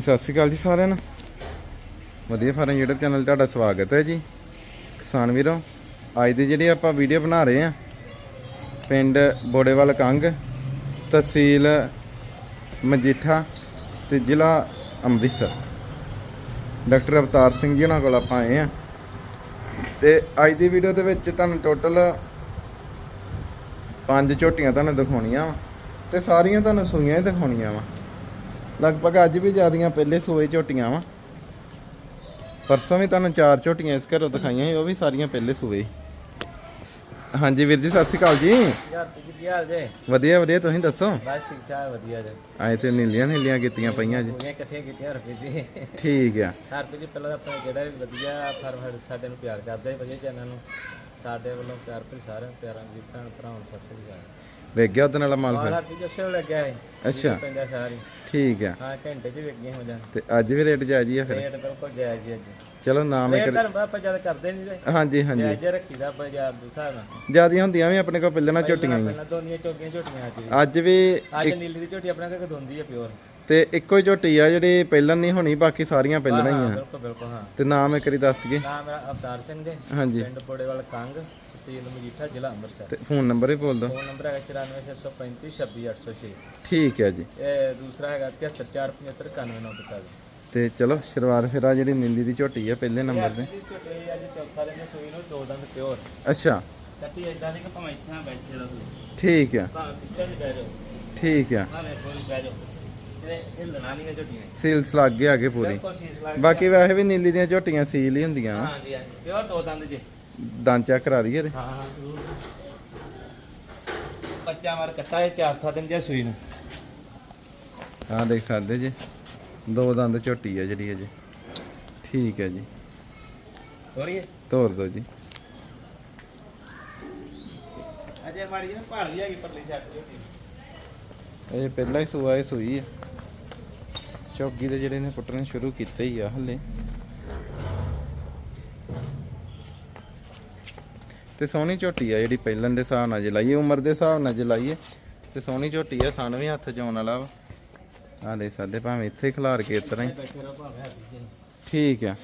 ਸਤਿ ਸ਼੍ਰੀ ਅਕਾਲ ਜੀ ਸਾਰਿਆਂ ਨੂੰ। ਵਧੀਆ ਫਾਰਮ YouTube ਚੈਨਲ ਤੁਹਾਡਾ ਸਵਾਗਤ ਹੈ ਜੀ। ਕਿਸਾਨ ਵੀਰੋ, ਅੱਜ ਦੀ ਜਿਹੜੀ ਆਪਾਂ ਵੀਡੀਓ ਬਣਾ ਰਹੇ ਆ ਪਿੰਡ ਬੋੜੇਵਾਲ ਕੰਗ, ਤਹਿਸੀਲ ਮਜੀਠਾ ਤੇ ਜ਼ਿਲ੍ਹਾ ਅੰਮ੍ਰਿਤਸਰ। ਡਾਕਟਰ ਅਵਤਾਰ ਸਿੰਘ ਜੀ ਉਹਨਾਂ ਕੋਲ ਆਪਾਂ ਆਏ ਆ ਤੇ ਅੱਜ ਦੀ ਵੀਡੀਓ ਦੇ ਵਿੱਚ ਤੁਹਾਨੂੰ ਟੋਟਲ ਪੰਜ ਝੋਟੀਆਂ ਤੁਹਾਨੂੰ ਦਿਖਾਉਣੀਆਂ ਵਾਂ ਤੇ ਸਾਰੀਆਂ ਤੁਹਾਨੂੰ ਸੂਈਆਂ ਹੀ ਦਿਖਾਉਣੀਆਂ ਵਾ। ਲਗਭਗ ਅੱਜ ਵੀ ਜਿਆਦੀਆਂ ਪਹਿਲੇ ਸੂਏ ਝੋਟੀਆਂ ਵਾ। ਪਰਸੋਂ ਵੀ ਤੁਹਾਨੂੰ ਚਾਰ ਝੋਟੀਆਂ ਇਸ ਘਰੋਂ ਦਿਖਾਈਆਂ ਸੀ ਉਹ ਵੀ ਸਾਰੀਆਂ ਪਹਿਲੇ ਸੂਏ। ਹਾਂਜੀ ਵੀਰ ਜੀ ਸਤਿ ਸ਼੍ਰੀ ਅਕਾਲ ਜੀ। ਯਾਰ ਤੁਸੀਂ ਕੀ ਹਾਲ ਜੇ? ਵਧੀਆ ਵਧੀਆ ਤੁਸੀਂ ਦੱਸੋ? ਬਸ ਠੀਕ ਠਾਕ ਵਧੀਆ ਜੇ। ਆਏ ਤੇ ਨੀਲੀਆਂ ਨੀਲੀਆਂ ਕੀਤੀਆਂ ਪਈਆਂ ਜੀ। ਪੂਰੀਆਂ ਇਕੱਠੀਆਂ ਕੀਤੀਆਂ ਰੁਪਏ ਜੀ। ਠੀਕ ਆ। ਹਰ ਜੀ ਪਹਿਲਾਂ ਤਾਂ ਆਪਣਾ ਜਿਹੜਾ ਵੀ ਵਧੀਆ ਫਰਵਰ ਸਾਡੇ ਨੂੰ ਪਿਆਰ ਕਰਦਾ ਹੈ ਵਧੀਆ ਚੈਨਲ ਨੂੰ। ਸਾਡੇ ਵੱਲੋਂ ਪਿਆਰ ਭਰੀ ਸਾਰਿਆਂ ਪਿਆਰਾਂ ਦੀ ਭੈਣ ਭਰਾਵਾਂ ਨੂੰ ਸਤਿ ਸ੍ਰੀ ਅਕਾਲ। ਵੇਖ ਗਿਆ ਉਹਦੇ ਨਾਲ ਮਾਲ ਫਿਰ? ਜੀ ਜੱਸੇ ਲੱਗਿਆ ਹੈ ਅੱਛਾ। ਪੈਂਦਾ ਸਾਰੀ ਠੀਕ ਆ। ਹਾਂ ਘੰਟੇ ਚ ਵੇਗੀਆਂ ਹੋ ਜਾਣ ਤੇ ਅੱਜ ਵੀ ਰੇਟ ਜਾਇਜ਼ ਹੀ ਆ ਫਿਰ? ਰੇਟ ਬਿਲਕੁਲ ਜਾਇਜ਼ ਜੀ। ਅੱਜ ਚਲੋ ਨਾਮ ਇੱਕ ਤੁਹਾਨੂੰ ਪਤਾ ਆਪਾਂ ਜਦ ਕਰਦੇ ਨਹੀਂ ਤੇ। ਹਾਂਜੀ ਹਾਂਜੀ। ਜਾਇਜ਼ ਰੱਖੀਦਾ ਬਾਜ਼ਾਰ ਦੇ ਹਿਸਾਬ ਨਾਲ। ਜਿਆਦੀਆਂ ਹੁੰਦੀਆਂ ਵੀ ਆਪਣੇ ਕੋਲ ਨਾਲ ਝੋਟੀਆਂ ਹੀ ਪਹਿਲਾਂ ਦੋਨੀਆਂ ਚੋਕੀਆਂ ਝੋਟੀਆਂ ਅੱਜ ਵੀ ਅੱਜ ਵੀ ਅੱਜ ਨੀਲੀ ਦੀ ਝੋਟੀ ਆਪਣੇ ਕੋਲ ਧੁੰਦੀ ਹੈ ਪਿਓਰ। ਤੇ ਇੱਕੋ ਹੀ ਝੋਟੀ ਆ ਜਿਹੜੀ ਪਹਿਲਾਂ ਨਹੀਂ ਹੋਣੀ ਬਾਕੀ ਸਾਰੀਆਂ ਪਹਿਲਾਂ ਹੀ ਹਾਂ ਆ। ਬਿਲਕੁਲ ਬਿਲਕੁਲ ਹਾਂ। ਤੇ ਨਾਮ ਇੱਕ ਵਾਰੀ ਦੱਸ ਦਈਏ। ਨਾਮ ਮੇਰਾ ਅਵਤਾਰ ਸਿੰਘ ਜੀ ਹਾਂਜੀ। ਪਿੰਡ ਪੋੜੇਵਾਲ ਕੰਗ। ਤਹਿਸੀਲ ਮਜੀਠਾ ਜ਼ਿਲ੍ਹਾ ਅੰਮ੍ਰਿਤਸਰ। ਤੇ ਫੋਨ ਨੰਬਰ ਵੀ ਬੋਲ ਦਿਓ। ਫੋਨ ਨੰਬਰ ਹੈਗਾ 94635 26806 ਠੀਕ ਹੈ ਜੀ। ਇਹ ਦੂਸਰਾ ਹੈਗਾ 734579 ਤੇ ਚਲੋ ਸ਼ੁਰੂਆਤ ਫਿਰ ਆ ਜਿਹੜੀ ਨੀਲੀ ਦੀ ਝੋਟੀ ਆ ਪਹਿਲੇ ਨੰਬਰ ਤੇ। ਝੋਟੇ ਅੱਜ ਚੌਥਾ ਦਿਨ ਸੂਈ ਨੂੰ ਦੋ ਦੰਦ ਪਿਓਰ। ਅੱਛਾ। ਕੱਟੀ ਇਦਾਂ ਦੀ ਕਿ ਭਾਵੇਂ ਇੱਥੇ ਬੈਠੇ ਰਹੋ ਤੁਸੀਂ। ਠੀਕ ਆ। ਭਾਵੇਂ ਪਿੱਛੇ ਦੀ ਬਹਿ ਜਾਓ। ਠੀਕ ਆ। ਭਾਵੇਂ ਕੋਈ ਬਹਿ ਜਾਓ। ਇਹ ਇਹ ਲਣਾ ਨਹੀਂ ਝੋਟੀਆਂ ਸੀਲਸ ਲੱਗ ਗਏ ਅੱਗੇ ਪੂਰੀ। ਬਿਲਕੁਲ ਸੀਸ ਲੱਗ ਬਾਕੀ ਵੈਸੇ ਵੀ ਨੀਲੀ ਦੀਆਂ ਝੋਟੀਆਂ ਸੀਲ ਹੀ ਹੁੰਦੀਆਂ ਹਾਂ ਜੀ ਪਿਓਰ ਦੋ ਦੰਦ ਜੀ। ਦੰਦ ਚੈੱਕ ਕਰਾ ਦਈਏ ਤੇ ਹਾਂ ਬੱਚਾ ਮਾਰ ਕੱਟਾ ਇਹ ਚੌਥਾ ਦਿਨ ਜੇ ਸੂਈ ਨੂੰ। ਆਹ ਦੇਖ ਸਕਦੇ ਜੀ ਦੋ ਦੰਦ ਝੋਟੀ ਆ ਜਿਹੜੀ ਅਜੇ। ਠੀਕ ਹੈ ਜੀ। ਹੋਰੀਏ ਤੋਰ ਦਿਓ ਜੀ। ਅਜੇ ਮਾੜੀ ਜਿਹੀ ਭਾਲ ਵੀ ਹੈਗੀ ਪਰਲੀ ਸਾਈਡ ਝੋਟੀ। ਇਹ ਪਹਿਲਾਂ ਹੀ ਸੂਆ ਇਹ ਸੂਈ ਆ। ਚੌਗੀ ਦੇ ਜਿਹੜੇ ਨੇ ਪੁੱਟਣੇ ਸ਼ੁਰੂ ਕੀਤੇ ਹੀ ਆ ਹਲੇ। ਤੇ ਸੋਹਣੀ ਝੋਟੀ ਆ ਜਿਹੜੀ ਪਹਿਲਾਂ ਦੇ ਹਿਸਾਬ ਨਾਲ ਜੇ ਲਾਈਏ ਉਮਰ ਦੇ ਹਿਸਾਬ ਨਾਲ ਜੇ ਲਾਈਏ ਤੇ ਸੋਹਣੀ ਝੋਟੀ ਆ ਸਾਨੂੰ ਵੀ ਹੱਥ 'ਚ ਆਉਣ ਵਾਲਾ ਵਾ। ਆ ਲੈ ਸਾਡੇ ਭਾਵੇਂ ਇੱਥੇ ਖਿਲਾਰ ਕੇ ਇਸ ਤਰ੍ਹਾਂ ਹੀ। ਜੀ ਠੀਕ ਆ।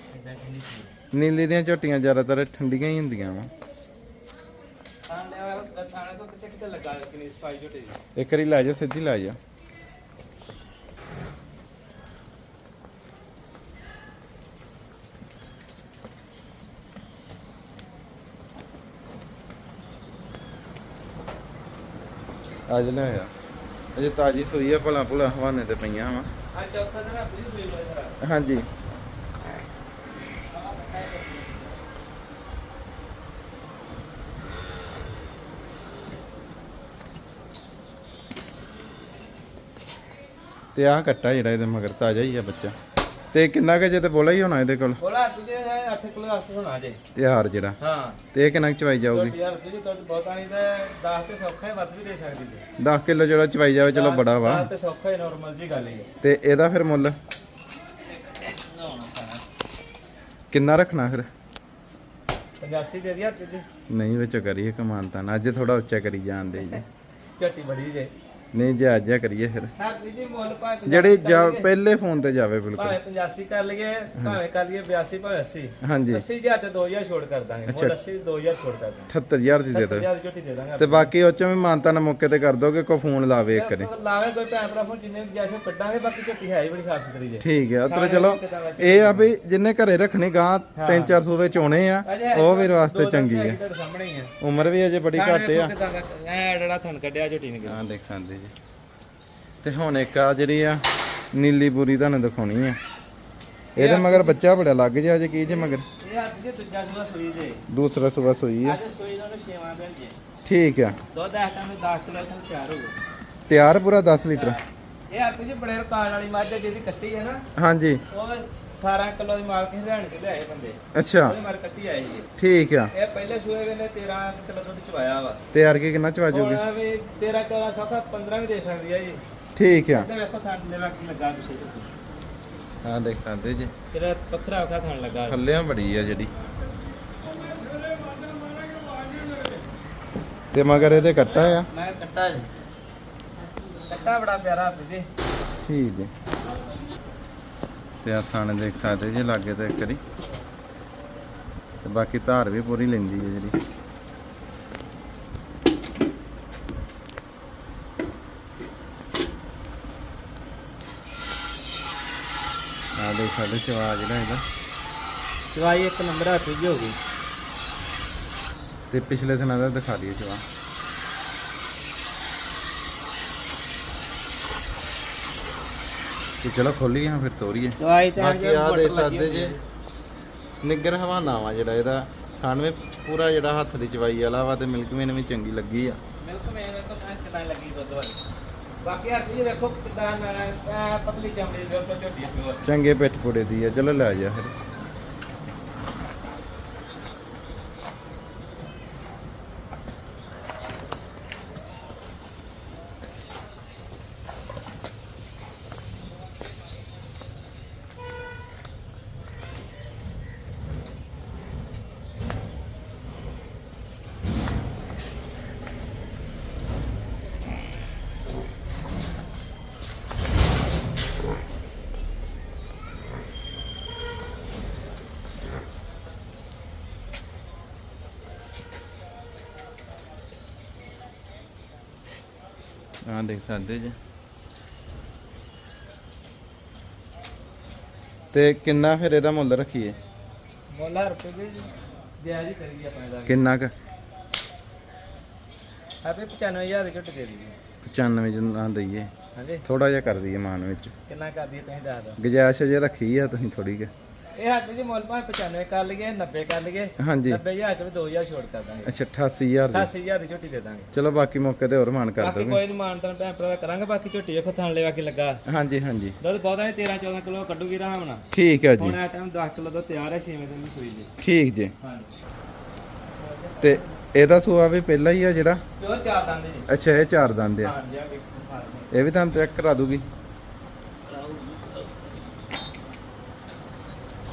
ਨੀਲੀ ਦੀਆਂ ਝੋਟੀਆਂ ਜ਼ਿਆਦਾਤਰ ਠੰਡੀਆਂ ਹੀ ਹੁੰਦੀਆਂ ਵਾ। ਥਾਣੇ ਵਾਲਾ ਥਾਣੇ ਤੋਂ ਕਿੱਥੇ ਕਿੱਥੇ ਲੱਗਾ ਕਿੰਨੀ ਸਫ਼ਾਈ ਝੋਟੀ? ਦੀ ਇੱਕ ਵਾਰੀ ਲੈ ਜਾਓ ਸਿੱਧੀ ਲੈ ਜਾਓ। ਅੱਜ ਲੈ ਆ ਅਜੇ ਤਾਜੀ ਸੋਈ ਆ ਭਲਾ ਭੁਲਾ ਹਵਾਨੇ ਤੇ ਪਈਆਂ ਵਾ। ਆ ਚੌਥਾ ਦਿਨ ਆਪਣੀ ਸੂਈ ਹੋਈ ਸਰ। ਹਾਂਜੀ। ਤੇ ਆਹ ਕੱਟਾ ਜਿਹੜਾ ਇਹਦੇ ਮਗਰ ਤਾਜ਼ਾ ਹੀ ਆ ਬੱਚਾ। ਤੇ ਕਿੰਨਾ ਕੁ ਜੇ ਤੇ ਬੋਲਾ ਹੀ ਹੋਣਾ ਇਹਦੇ ਕੋਲ? ਬੋਲਾ ਤੁਝੇ 8 ਕਿਲੋ ਵਾਸਤੇ ਹੋਣਾ ਜੇ ਤਿਆਰ ਜਿਹੜਾ। ਹਾਂ। ਤੇ ਇਹ ਕਿੰਨਾ ਕੁ ਚਵਾਈ ਜਾਊਗੀ? ਯਾਰ ਤੁਝੇ ਤਾਂ ਬਹੁਤਾ ਨਹੀਂ ਤੇ 10 ਤੇ ਸੌਖਾ ਹੀ ਵੱਧ ਵੀ ਦੇ ਸਕਦੀ ਜੀ। 10 ਕਿਲੋ ਜਿਹੜਾ ਚਵਾਈ ਜਾਵੇ ਚਲੋ ਬੜਾ ਵਾ। 10 ਤੇ ਸੌਖਾ ਹੀ ਨਾਰਮਲ ਜੀ ਗੱਲ ਹੀ ਹੈ ਤੇ ਇਹਦਾ ਫਿਰ ਮੁੱਲ? ਕਿੰਨਾ ਰੱਖਣਾ ਫਿਰ? 85 ਦੇ ਦਿਆ ਤੁਝੇ ਨਹੀਂ ਵਿੱਚ ਕਰੀਏ ਕਮਾਨਤਾ ਅੱਜ ਥੋੜਾ ਉੱਚਾ ਕਰੀ ਜਾਂਦੇ ਜੀ। ਝੋਟੀ ਬੜੀ ਜੇ। ਨਹੀਂ ਜੇ ਅੱਜ ਕਰੀਏ ਫਿਰ। ਹਾਂ ਤੁਝੇ ਮੁੱਲ ਭਾਵੇਂ ਜਿਹੜੀ 85 ਜਾ ਕਰ ਲਈਏ, ਪਹਿਲੇ ਫੋਨ ਤੇ ਜਾਵੇ ਬਿਲਕੁਲ। ਭਾਵੇਂ 85 ਕਰ ਲਈਏ ਭਾਵੇਂ ਕਰ ਲਈਏ 82 ਭਾਵੇਂ 80 ਹਾਂਜੀ। 80000 ਤੇ 2000 ਛੋੜ ਕਰ ਦਾਂਗੇ। ਮੁੱਲ 80 2000 ਛੋੜ ਕਰ ਦਾਂਗੇ। 78000 ਦੀ ਦੇ ਦੋ 70000 ਦੀ ਝੋਟੀ ਦੇ ਦਾਂਗੇ ਤੇ ਬਾਕੀ ਉਹ ਚੋਂ ਵੀ ਮਾਨਤਾ ਨਾਲ ਮੌਕੇ ਤੇ ਕਰ ਦੋਗੇ ਕੋ ਫੋਨ ਲਾਵੇ ਇੱਕ ਕਰੇ ਲਾਵੇ ਕੋਈ ਭੈਣ ਭਰਾ ਫੋਨ ਜਿੰਨੇ ਵੀ ਜੈਸੇ ਕੱਢਾਂਗੇ ਬਾਕੀ ਝੋਟੀ ਹੈ ਹੀ ਬੜੀ ਸਾਫ਼ ਸੁਥਰੀ ਜੇ। ਠੀਕ ਹੈ ਉਤਰ ਚਲੋ। ਇਹ ਆ ਵੀ ਜਿੰਨੇ ਘਰੇ ਰੱਖਣੀ ਗਾਂ 3-400 ਵਿੱਚ ਆਉਣੇ ਆ ਉਹ ਵੀਰ ਵਾਸਤੇ ਚੰਗੀ ਆ। ਤੁਹਾਡੇ ਸਾਹਮਣੇ ਹੀ ਆ। ਉਮਰ ਵੀ ਅਜੇ ਬੜੀ ਘੱਟ ਆ। ਐ ਜਿਹੜਾ ਥਣ ਕੱਢਿਆ ਝੋਟੀ ਨੇ। ਹਾਂ ਦੇਖ ਸਕਦੇ। ਜੀ। ਤੇ ਹੁਣ ਇੱਕ ਆ ਜਿਹੜੀ ਆ ਨੀਲੀ ਬੂਰੀ ਤੁਹਾਨੂੰ ਦਿਖਾਉਣੀ ਆ। ਇਹਦੇ ਮਗਰ ਬੱਚਾ ਬੜਾ ਲੱਗ ਜਾ ਜੇ ਕੀ ਜੇ ਮਗਰ? ਇਹ ਅੱਜ ਜੇ ਦੂਜਾ ਸੂਆ ਸੂਈ ਜੇ। ਦੂਸਰਾ ਸੂਆ ਸੋਈ ਆ। ਅੱਜ ਸੂਈ ਨਾਲ ਛੇਵਾਂ ਦਿਨ ਜੇ। ਠੀਕ ਆ। ਦੁੱਧ ਇਸ ਟਾਈਮ 10 ਕਿਲੋ ਤੱਕ ਤਿਆਰ ਹੋ ਗਿਆ ਤਿਆਰ ਪੂਰਾ 10 ਲੀਟਰ? ਇਹ ਆਪੀ ਜੀ ਬੜੇ ਰਿਕਾਰਡ ਵਾਲੀ ਮੱਝ ਆ ਜਿਹਦੀ ਕੱਟੀ ਹੈ ਨਾ। ਹਾਂਜੀ। ਉਹ 18 ਕਿਲੋ ਦੀ ਮਾਲਕ ਹਰਿਆਣ ਕੇ ਲਿਆਏ ਬੰਦੇ। ਅੱਛਾ। ਉਹਦੇ ਮਾਰ ਕੱਟੀ ਆਈ ਜੀ। ਠੀਕ ਆ। ਇਹ ਪਹਿਲੇ ਸੂਏ ਵੇਲੇ 13 ਕਿਲੋ ਦੁੱਧ ਚਵਾਇਆ ਵਾ। ਤਿਆਰ ਕੇ ਕਿੰਨਾ ਚਵਾ ਜੂਗੀ? ਹੁਣ ਵੀ 13 14 ਸੌਖਾ 15 ਵੀ ਦੇ ਸਕਦੀ ਹੈ ਜੀ। ਠੀਕ ਆ। ਇੱਧਰ ਵੇਖੋ ਥਣ ਦੇ ਲੱਗ ਲੱਗਾ ਪਿੱਛੇ ਤੋਂ। ਹਾਂ ਦੇਖ ਸਕਦੇ ਜੀ। ਤੇਰਾ ਪੱਖਰਾ ਵਖਾ ਥਣ ਲੱਗਾ। ਥੱਲਿਆਂ ਬੜੀ ਆ ਜਿਹੜੀ। ਤੇ ਮਗਰ ਇਹਦੇ ਕੱਟਾ ਆ? ਮੈਂ ਕੱਟਾ ਜੀ। ਕੱਟਾ ਬੜਾ ਪਿਆਰਾ ਜੀ। ਠੀਕ ਹੈ ਤੇ ਆ ਥਾਣੇ ਦੇਖ ਸਕਦੇ ਜੇ ਲਾਗੇ ਤੇ ਇੱਕ ਵਾਰੀ। ਤੇ ਬਾਕੀ ਧਾਰ ਵੀ ਪੂਰੀ ਲੈਂਦੀ ਹੈ ਜਿਹੜੀ। ਆ ਦੇਖ ਸਕਦੇ ਚਵਾ ਜਿਹੜਾ ਇਹਦਾ। ਚਵਾਈ ਇੱਕ ਨੰਬਰ ਹੱਥ ਜੀ ਹੋ ਗਈ। ਤੇ ਪਿਛਲੇ ਦਿਨਾਂ ਦਾ ਦਿਖਾ ਦਈਏ ਚਵਾ। ਤੇ ਚਲੋ ਖੋਲੀਏ ਹਾਂ ਫਿਰ ਤੋਰੀਏ। ਚਵਾਈ ਤੇ ਬਾਕੀ ਆ ਦੇ ਸਕਦੇ ਜੇ ਨਿੱਗਰ ਹਵਾਨਾ ਵਾ ਜਿਹੜਾ ਇਹਦਾ ਥਾਨਵੇਂ ਪੂਰਾ ਜਿਹੜਾ ਹੱਥ ਦੀ ਚਵਾਈ ਵਾਲਾ ਵਾ ਤੇ ਮਿਲਕ ਮੇਨ ਵੀ ਚੰਗੀ ਲੱਗੀ ਆ। ਮਿਲਕ ਮੇਨ ਵੇਖੋ ਤਾਂ ਕਿਦਾਂ ਲੱਗੀ ਦੁੱਧ ਵਾਲੀ। ਬਾਕੀ ਹੱਥ ਜੀ ਵੇਖੋ ਕਿਦਾਂ ਪਤਲੀ ਚਮੜੀ ਦੇ ਉੱਪਰ ਝੋਟੀ ਪਿਓਰ ਚੰਗੇ ਪਿੱਠ ਪੁੜੇ ਦੀ ਆ ਚਲੋ ਲੈ ਜਾ ਫਿਰ। ਆ ਦੇਖ ਸਕਦੇ ਜੇ। ਤੇ ਕਿੰਨਾ ਫਿਰ ਇਹਦਾ ਮੁੱਲ ਰੱਖੀਏ? ਮੋਲਾ ਰੁਪਏ ਵੀ ਜਾਇਜ਼ ਹੀ ਕਰੀਏ ਆਪਾਂ ਇਹਦਾ। ਕਿੰਨਾ ਕ? ਆਪੇ 95000 ਦੀ ਝੋਟੀ ਦੇ ਦਈਏ। 95 ਜਿੰਨਾ ਦਈਏ। ਹਾਂਜੀ। ਥੋੜਾ ਜਿਹਾ ਕਰ ਦਈਏ ਮਾਨ ਵਿੱਚ। ਕਿੰਨਾ ਕਰਦੀ ਤੁਸੀਂ ਦੱਸ ਦਿਓ। ਗੁਜਾਇਸ਼ ਜੇ ਰੱਖੀ ਆ ਤੁਸੀਂ ਥੋੜੀ ਕਿ। ਇਹ ਹੱਥ ਜੀ ਮੁੱਲ ਭਾਵੇਂ 95 ਕਰ ਲਈਏ 90 ਕਰ ਲਈਏ ਹਾਂਜੀ। 90000 ਚ ਵੀ 2000 ਛੋੜ ਕਰ ਦਾਂਗੇ। ਅੱਛਾ 88000 ਦੀ। 80000 ਦੀ ਝੋਟੀ ਦੇ ਦਾਂਗੇ। ਚਲੋ ਬਾਕੀ ਮੌਕੇ ਤੇ ਹੋਰ ਮਾਨ ਕਰ ਬਾਕੀ ਦੋਗੇ ਕੋਈ ਨਹੀਂ ਮਾਨਤਾਨ ਭੈਣ ਭਰਾ ਕਰਾਂਗੇ ਬਾਕੀ ਝੋਟੀ ਵੇਖੋ ਥਾਣ ਲੈ ਬਾਕੀ ਲੱਗਾ। ਹਾਂਜੀ ਹਾਂਜੀ। ਦੁੱਧ ਬਹੁਤਾ ਨਹੀਂ 13 14 ਕਿਲੋ ਕੱਢੂਗੀ ਆਰਾਮ ਨਾਲ। ਠੀਕ ਹੈ ਜੀ। ਹੁਣ ਆ ਟਾਈਮ 10 ਕਿਲੋ ਦਾ ਤਿਆਰ ਹੈ 6 ਦਿਨ ਦੀ ਸੂਈ ਜੀ। ਠੀਕ ਜੀ। ਹਾਂਜੀ। ਤੇ ਇਹਦਾ ਸੂਆ ਵੀ ਪਹਿਲਾਂ ਹੀ ਆ ਜਿਹੜਾ? ਪਿਓਰ ਚਾਰ ਦੰਦ ਜੀ। ਅੱਛਾ ਇਹ ਚਾਰ ਦੰਦ ਆ। ਹਾਂਜੀ ਇਹ ਵੀ ਤੁਹਾਨੂੰ ਚੈੱਕ ਕਰਾ ਦੂਗੀ।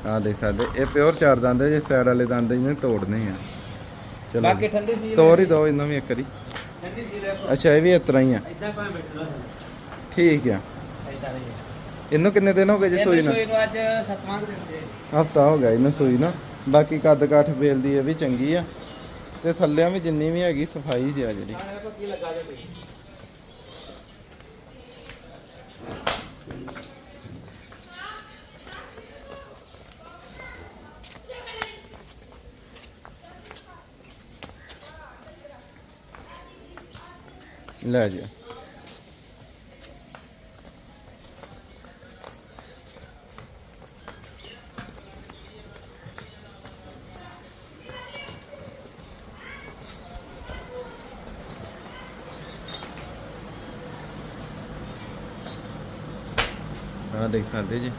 ਆ ਦੇਖ ਸਕਦੇ ਇਹ ਪਿਓਰ ਚਾਰ ਦੰਦ ਹੈ ਜੇ ਸਾਈਡ ਵਾਲੇ ਦੰਦ ਇਹਨੇ ਤੋੜਨੇ ਆ। ਚਲੋ ਬਾਕੀ ਠੰਡੀ ਸੀ ਤੋਰ ਹੀ ਦੋ ਇਹਨਾਂ ਵੀ ਇੱਕ ਵਾਰੀ। ਠੰਡੀ ਸੀ ਵੇਖੋ ਅੱਛਾ ਇਹ ਵੀ ਇਸ ਤਰ੍ਹਾਂ ਹੀ ਆ। ਇਦਾਂ ਭਾਵੇਂ ਬੈਠ ਲਓ ਠੀਕ ਆ। ਇਹਨੂੰ ਕਿੰਨੇ ਦਿਨ ਹੋ ਗਏ ਜੀ ਸੂਈ ਨੂੰ? ਸੂਈ ਨੂੰ ਅੱਜ ਸੱਤਵਾਂ ਕੁ ਦਿਨ ਦੇ। ਹਫਤਾ ਹੋ ਗਿਆ ਇਹਨੂੰ ਸੂਈ ਨਾ। ਬਾਕੀ ਕੱਦ ਕਾਠ ਬੇਲ ਦੀ ਇਹ ਵੀ ਚੰਗੀ ਆ। ਤੇ ਥੱਲਿਆਂ ਵੀ ਜਿੰਨੀ ਵੀ ਹੈਗੀ ਸਫ਼ਾਈ ਜੀ ਆ ਜਿਹੜੀ ਖਾਣੇ ਵੇਖੋ ਕੀ ਲੱਗਾ ਜੀ ਲੈ ਜੀ। ਆ ਦੇਖ ਸਕਦੇ ਜੀ।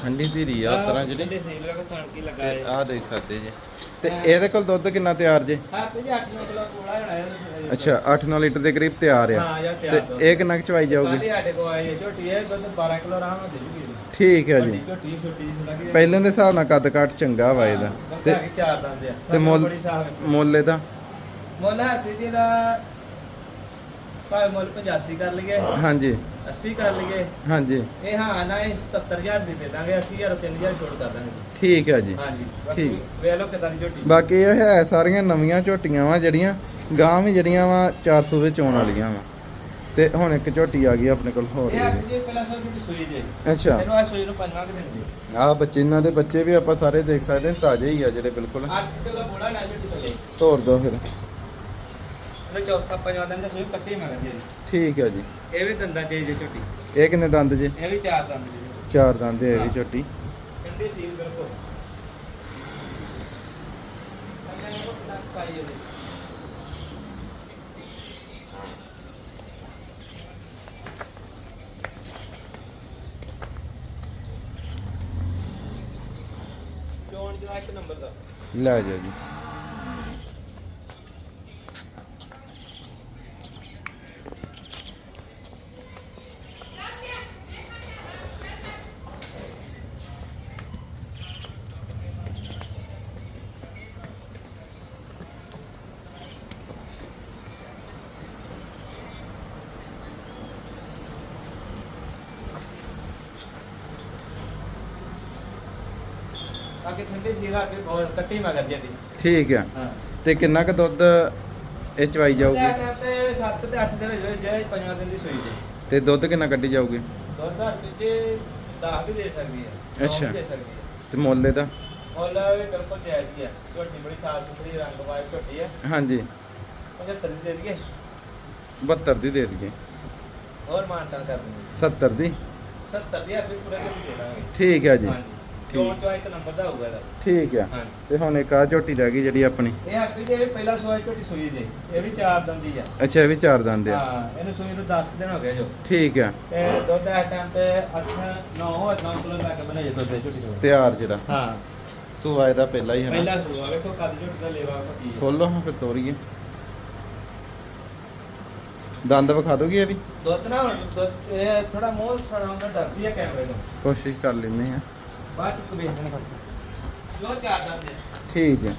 ਠੰਡੀ ਧੀਰੀ ਆ ਤਰ੍ਹਾਂ ਜਿਹੜੀ ਆ ਦੇਖ ਸਕਦੇ ਜੀ। ਤੇ ਇਹਦੇ ਕੋਲ ਦੁੱਧ ਕਿੰਨਾ ਤਿਆਰ ਜੇ? ਹਾਂ ਤੇ 8 ਕਿਲੋ ਕੋਲਾ ਹੋਣਾ ਅੱਛਾ 8-9 ਲੀਟਰ ਦੇ ਕਰੀਬ ਤਿਆਰ ਆ। ਹਾਂ ਯਾਰ ਤੇ ਤਿਆਰ ਦੋ ਇਹ ਕਿੰਨਾ ਕੁ ਚਵਾਈ ਜਾਊਗੀ? ਕਾਲੀ ਸਾਡੇ ਕੋ ਆਈ ਹੈ ਝੋਟੀ ਹੈ ਬੰਦ 12 ਕਿਲੋ ਆਰਾਮ ਨਾਲ ਦੇ ਜੂਗੀ ਠੀਕ ਹੈ ਜੀ। ਝੋਟੀ ਛੋਟੀ ਜਿਹੀ ਲੱਗੀ ਪਹਿਲਾਂ ਦੇ ਹਿਸਾਬ ਨਾਲ ਕੱਦ ਕਾਠ ਚੰਗਾ ਵਾ ਇਹਦਾ। ਤੇ ਤੇ ਚਾਰ ਦੰਦ ਆ। ਤੇ ਮੁੱਲ। ਮੁੱਲ ਇਹਦਾ? ਮੁੱਲ ਜੀ ਦਾ ਭਾਵੇਂ ਮੁੱਲ 85 ਕਰ ਲਈਏ। ਹਾਂਜੀ। 80 ਕਰ ਲਈਏ। ਹਾਂਜੀ। ਇਹ ਹਾਂ ਨਾ ਇਹ 77000 ਦੇ ਦੇ ਦਾਂਗੇ 80000 ਰੁਪਏ 3000 ਛੋੜ ਕਰ ਦਾਂਗੇ। ਠੀਕ ਹੈ ਜੀ। ਹਾਂਜੀ ਠੀਕ। ਵੇਖ ਲਓ ਕਿਦਾਂ ਦੀ ਝੋਟੀ। ਬਾਕੀ ਇਹ ਹੈ ਸਾਰੀਆਂ ਨਵੀਆਂ ਝੋਟੀਆਂ ਵਾ ਜਿਹੜੀਆਂ ਗਾਂ ਵੀ ਜਿਹੜੀਆਂ ਵਾ 400 ਵਿੱਚ ਆਉਣ ਵਾਲੀਆਂ ਵਾ। ਤੇ ਹੁਣ ਇੱਕ ਝੋਟੀ ਆ ਗਈ ਆਪਣੇ ਕੋਲ ਹੋਰ ਇਹ ਜੀ ਪਹਿਲਾਂ ਸੋ ਝੋਟੀ ਸੂਈ ਜੇ। ਅੱਛਾ। ਇਹਨੂੰ ਆ ਸੂਈ ਨੂੰ ਪੰਜਵਾਂ ਕਿ ਦਿਨ ਦੀ ਆ ਬੱਚੇ ਇਹਨਾਂ ਦੇ ਬੱਚੇ ਵੀ ਆਪਾਂ ਸਾਰੇ ਦੇਖ ਸਕਦੇ ਹਾਂ ਤਾਜ਼ੇ ਹੀ ਆ ਜਿਹੜੇ ਬਿਲਕੁਲ। 8 ਕਿਲੋ ਬੋਲਾ ਨਾ ਝੋਟੀ ਥੱਲੇ। ਤੋੜ ਦੋ ਫਿਰ। ਇਹਨੂੰ ਚੌਥਾ ਪੰਜਵਾਂ ਦਿਨ ਦਾ ਸੂਈ ਕੱਟੀ ਜੀ। ਠੀਕ ਹੈ ਜੀ। ਇਹ ਵੀ ਦੰਦਾਂ ਚਾਹੀਦੇ ਝੋਟੀ। ਇਹ ਕਿੰਨੇ ਦੰਦ ਜੇ? ਇਹ ਵੀ ਚਾਰ ਦੰਦ ਜੀ। ਚਾਰ ਦੰਦ ਇਹ ਵੀ। ਝੋਟੀ। ਠੰਡੀ ਸੀਲ ਬਿਲਕੁਲ। ਥੱਲੇ ਇਹਨੂੰ ਕਿੰਨਾ ਸਫ਼ਾਈ ਹੈ? ਲੈ ਜਾ ਜੀ। ਬਾਕੀ ਠੰਡੀ ਸੀਰਾ ਵੀ ਬਹੁਤ ਕੱਟੀ ਮਗਰ ਜੇ ਦੀ ਠੀਕ ਆ। ਹਾਂ। ਤੇ ਕਿੰਨਾ ਕੁ ਦੁੱਧ ਇਹ ਚਵਾਈ ਜਾਊਗੀ? ਤੇ 7 ਤੇ 8 ਦੇ ਵਿੱਚ ਵਿੱਚ ਜੇ ਪੰਜਵਾਂ ਦਿਨ ਦੀ ਸੂਈ ਜੀ। ਤੇ ਦੁੱਧ ਕਿੰਨਾ ਕੱਢੀ ਜਾਊਗੀ? ਦੁੱਧ ਦਾ ਜੇ 10 ਵੀ ਦੇ ਸਕਦੀ ਹੈ ਅੱਛਾ। ਦੇ ਸਕਦੀ ਹੈ ਤੇ ਮੁੱਲ ਇਹਦਾ? ਮੁੱਲ ਵੀ ਬਿਲਕੁਲ ਜਾਇਜ਼ ਹੀ ਹੈ ਝੋਟੀ ਬੜੀ ਸਾਫ਼ ਸੁਥਰੀ ਰੰਗ ਵਾਈ ਝੋਟੀ ਹੈ ਹਾਂਜੀ। 75 ਦੀ ਦੇ ਦਈਏ। 72 ਦੀ ਦੇ ਦਈਏ। ਹੋਰ ਮਾਨਤਾਨ ਕਰ ਦਿੰਦੇ। 70 ਦੀ? 70 ਦੀ ਆਪੇ ਪੂਰਾ ਝੋਟੀ ਦੇ ਦਾਂਗੇ। ਠੀਕ ਹੈ ਜੀ। ਹਾਂਜੀ। ਚੋਣ ਚੋਂ ਇੱਕ ਨੰਬਰ ਦਾ ਹੋਊਗਾ ਇਹਦਾ। ਠੀਕ ਆ। ਹਾਂਜੀ। ਤੇ ਹੁਣ ਇੱਕ ਆ ਝੋਟੀ ਰਹਿ ਗਈ ਜਿਹੜੀ ਆਪਣੀ। ਇਹ ਆਪੀ ਦੇ ਪਹਿਲਾ ਸੋਇਆ ਝੋਟੀ ਸੂਈ ਦੇ ਇਹ ਵੀ ਚਾਰ ਦੰਦੀ ਆ। ਅੱਛਾ ਇਹ ਵੀ ਚਾਰ ਦੰਦ ਆ। ਹਾਂ ਇਹਨੂੰ ਸੂਈ ਨੂੰ 10 ਦਿਨ ਹੋ ਗਏ ਜੋ। ਠੀਕ ਆ। ਤੇ ਦੁੱਧ ਇਸ ਟਾਈਮ ਤੇ 8 9 ਹੋ 9 ਕਿਲੋ ਲੱਗ ਬਣੇ ਜੇ ਦੁੱਧ ਦੇ ਝੋਟੀ ਤੋਂ ਤਿਆਰ ਜਿਹੜਾ। ਹਾਂ। ਸੂਆ ਇਹਦਾ ਪਹਿਲਾ ਹੀ ਹੈ ਨਾ। ਪਹਿਲਾ ਸੂਆ ਵੇਖੋ ਕੱਦ ਝੋਟੀ ਦਾ ਲੇਵਾ ਕੀ ਹੈ ਖੋਲੋ ਹਾਂ ਫਿਰ ਤੋਰੀਏ। ਦੰਦ ਵਿਖਾ ਦੋਗੀ ਇਹ ਵੀ? ਦੁੱਧ ਨਾ ਹੁਣ ਦੁੱਧ ਇਹ ਥੋੜਾ ਮੂੰਹ ਫੜਾਉਂਦਾ ਡਰਦੀ ਹੈ ਕੈਮਰੇ ਤੋਂ ਕੋਸ਼ਿਸ਼ ਕਰ ਲੈਂਦੇ ਆ ਬਾਅਦ ਚ ਵੇਖ ਲੈਣਾ ਜੋ ਚਾਰ ਦੰਦੇ ਠੀਕ ਆ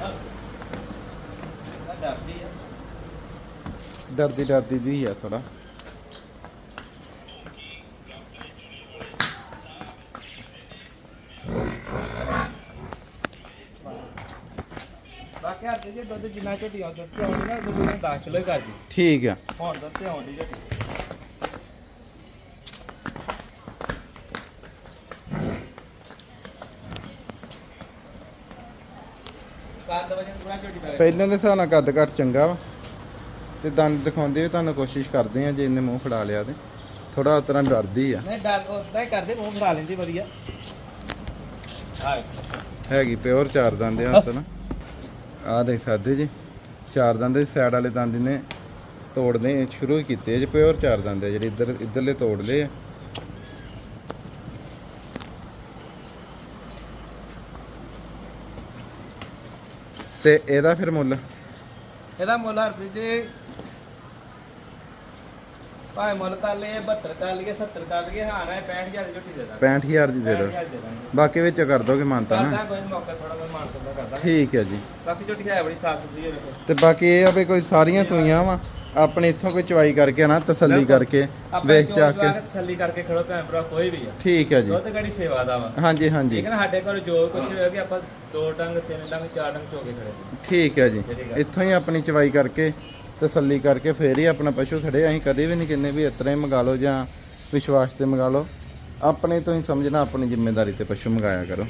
ਆ ਡਰਦੀ ਹੈ ਡਰਦੀ ਡਰਦੀ ਦੀ ਆ ਥੋੜਾ ਬਾਕੀ ਹੱਥ ਜੇ ਦੁੱਧ ਜਿੰਨਾ ਝੋਟੀ ਆਉਂਦੀ ਦੁੱਧ ਤੇ ਆਉਂਦੀ ਨਾ ਦੁੱਧ ਨੂੰ 10 ਕਿਲੋ ਹੀ ਕਰਦੀ ਠੀਕ ਆ ਹੁਣ ਦੁੱਧ ਤੇ ਆਉਂਦੀ ਝੋਟੀ ਕੱਦ ਵਜਨ ਪੂਰਾ ਝੋਟੀ ਦਾ ਪਹਿਲਾਂ ਦੇ ਹਿਸਾਬ ਨਾਲ ਕੱਦ ਘੱਟ ਚੰਗਾ ਵਾ। ਤੇ ਦੰਦ ਦਿਖਾਉਂਦੇ ਤੁਹਾਨੂੰ ਕੋਸ਼ਿਸ਼ ਕਰਦੇ ਆ ਜੇ ਇਹਨੇ ਮੂੰਹ ਫੜਾ ਲਿਆ ਤੇ। ਥੋੜਾ ਤਰ੍ਹਾਂ ਡਰਦੀ ਆ। ਨਹੀਂ ਡਰ ਉਦਾਂ ਹੀ ਕਰਦੇ ਮੂੰਹ ਫੜਾ ਲੈਂਦੀ ਵਧੀਆ। ਹਾਂ। ਹੈਗੀ ਪਿਓਰ ਚਾਰ ਦੰਦ ਆ ਨਾ ਆ ਦੇਖ ਸਕਦੇ ਜੀ ਚਾਰ ਦੰਦ ਦੇ ਸਾਈਡ ਵਾਲੇ ਦੰਦ ਨੇ ਤੋੜਨੇ ਸ਼ੁਰੂ ਕੀਤੇ ਜੇ ਪਿਓਰ ਚਾਰ ਦੰਦ ਆ ਜਿਹੜੇ ਇੱਧਰ ਇੱਧਰਲੇ ਤੋੜ ਲਏ ਆ। ਤੇ ਇਹਦਾ ਫਿਰ ਮੁੱਲ? ਇਹਦਾ ਮੁੱਲ ਹਰਪ੍ਰੀਤ ਜੀ ਭਾਵੇਂ ਮੁੱਲ ਕਰ ਲਈਏ 72 ਕਰ ਲਈਏ 70 ਕਰ ਲਈਏ ਹਾਂ ਨਾ 65000 ਦੀ ਝੋਟੀ ਦੇ ਦਾਂਗੇ। 65000 ਦੀ ਦੇ ਦਿਓ। 65000 ਦੇ ਦਾਂਗੇ। ਬਾਕੀ ਵਿੱਚ ਕਰ ਦੋਗੇ ਮਾਨਤਾ ਕਰਦਾ ਨਾ ਕੋਈ ਮੌਕਾ ਥੋੜਾ ਬਹੁਤ ਮਾਨ ਕਰਦਾ ਕਰਦਾ। ਠੀਕ ਹੈ ਜੀ। ਬਾਕੀ ਝੋਟੀ ਹੈ ਬੜੀ ਸਾਫ਼ ਸੁਥਰੀ ਹੈ ਤੇ ਬਾਕੀ ਇਹ ਆ ਵੀ ਕੋਈ ਸਾਰੀਆਂ ਸੂਈਆਂ ਵਾ। ਆਪਣੇ ਇੱਥੋਂ ਕੋਈ ਚਵਾਈ ਕਰਕੇ ਨਾ ਤਸੱਲੀ। ਕਰਕੇ ਵੇਖ ਚਵਾ ਕੇ। ਤਸੱਲੀ ਕਰਕੇ ਖੜੋ ਭੈਣ ਭਰਾ ਕੋਈ ਵੀ ਆ। ਠੀਕ ਹੈ ਜੀ। ਦੁੱਧ ਗੜੀ ਸੇਵਾ ਦਾ ਵਾ। ਹਾਂਜੀ ਹਾਂਜੀ। ਠੀਕ ਹੈ ਨਾ ਸਾਡੇ ਕੋਲ ਜੋ ਕੁਝ ਹੋਇਆ ਕਿ ਆਪਾਂ ਦੋ ਡੰਗ ਤਿੰਨ ਡੰਗ ਚਾਰ ਡੰਗ ਚੋ ਕੇ ਖੜੇ। ਠੀਕ ਹੈ ਜੀ। ਇੱਥੋਂ ਹੀ ਆਪਣੀ ਚਵਾਈ ਕਰਕੇ ਤਸੱਲੀ ਕਰਕੇ ਫੇਰ ਹੀ ਆਪਣਾ ਪਸ਼ੂ ਖੜੇ ਅਸੀਂ ਕਦੇ ਵੀ ਨਹੀਂ ਕਿੰਨੇ ਵੀ ਇਤਰਾ ਹੀ ਮੰਗਾ ਲਓ ਜਾਂ ਵਿਸ਼ਵਾਸ ਤੇ ਮੰਗਾ ਲਓ। ਆਪਣੇ ਤੋਂ ਹੀ ਸਮਝਣਾ ਆਪਣੀ ਜ਼ਿੰਮੇਵਾਰੀ ਤੇ ਪਸ਼ੂ ਮੰਗਾਇਆ ਕਰੋ।